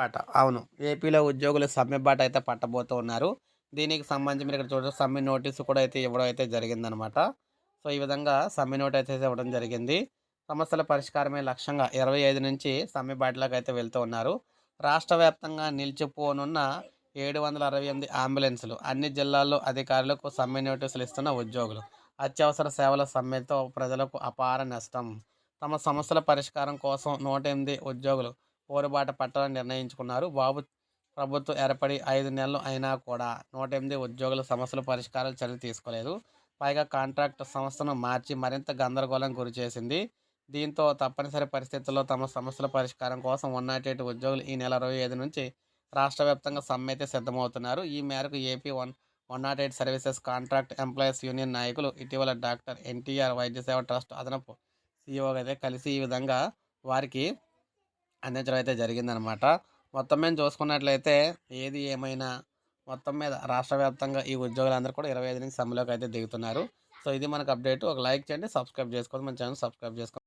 బాట అవును. ఏపీలో ఉద్యోగులు సమ్మె బాట అయితే పట్టబోతూ ఉన్నారు. దీనికి సంబంధించి మీరు ఇక్కడ చూడండి సమ్మె నోటీసు కూడా అయితే ఇవ్వడం అయితే జరిగిందనమాట. సో ఈ విధంగా సమ్మె నోట్ అయితే ఇవ్వడం జరిగింది. సమస్యల పరిష్కారమే లక్ష్యంగా ఇరవై ఐదు నుంచి సమ్మె బాటలోకి అయితే వెళ్తూ ఉన్నారు. రాష్ట్ర వ్యాప్తంగా నిలిచిపోనున్న ఏడు వందల అరవై ఎనిమిది అంబులెన్సులు అన్ని జిల్లాల్లో అధికారులకు సమ్మె నోటీసులు ఇస్తున్న ఉద్యోగులు. అత్యవసర సేవల సమ్మెతో ప్రజలకు అపార నష్టం. తమ సమస్యల పరిష్కారం కోసం నూట ఎనిమిది ఉద్యోగులు పోరుబాట పట్టాలని నిర్ణయించుకున్నారు. బాబు ప్రభుత్వం ఏర్పడి ఐదు నెలలు అయినా కూడా నూట ఎనిమిది ఉద్యోగుల సమస్యల పరిష్కారాలు చర్యలు తీసుకోలేదు. పైగా కాంట్రాక్ట్ సంస్థను మార్చి మరింత గందరగోళం గురి చేసింది. దీంతో తప్పనిసరి పరిస్థితుల్లో తమ సమస్యల పరిష్కారం కోసం వన్ నాట్ ఎయిట్ ఉద్యోగులు ఈ నెల ఇరవై ఐదు నుంచి రాష్ట్ర వ్యాప్తంగా సమ్మె అయితే సిద్ధమవుతున్నారు. ఈ మేరకు AP one one naught eight services contract employees union నాయకులు ఇటీవల డాక్టర్ ఎన్టీఆర్ వైద్య సేవ ట్రస్ట్ అదనపు సీఈఓ అయితే కలిసి ఈ విధంగా వారికి అందించడం అయితే జరిగిందనమాట. మొత్తం మీద చూసుకున్నట్లయితే ఏది ఏమైనా మొత్తం మీద రాష్ట్ర వ్యాప్తంగా ఈ ఉద్యోగులందరూ కూడా ఇరవై ఐదు నుంచి సమ్మెలోకి అయితే దిగుతున్నారు. సో ఇది మనకు అప్డేట్. ఒక లైక్ చేయండి సబ్స్క్రైబ్ చేసుకోండి మన ఛానల్ సబ్స్క్రైబ్ చేసుకోండి.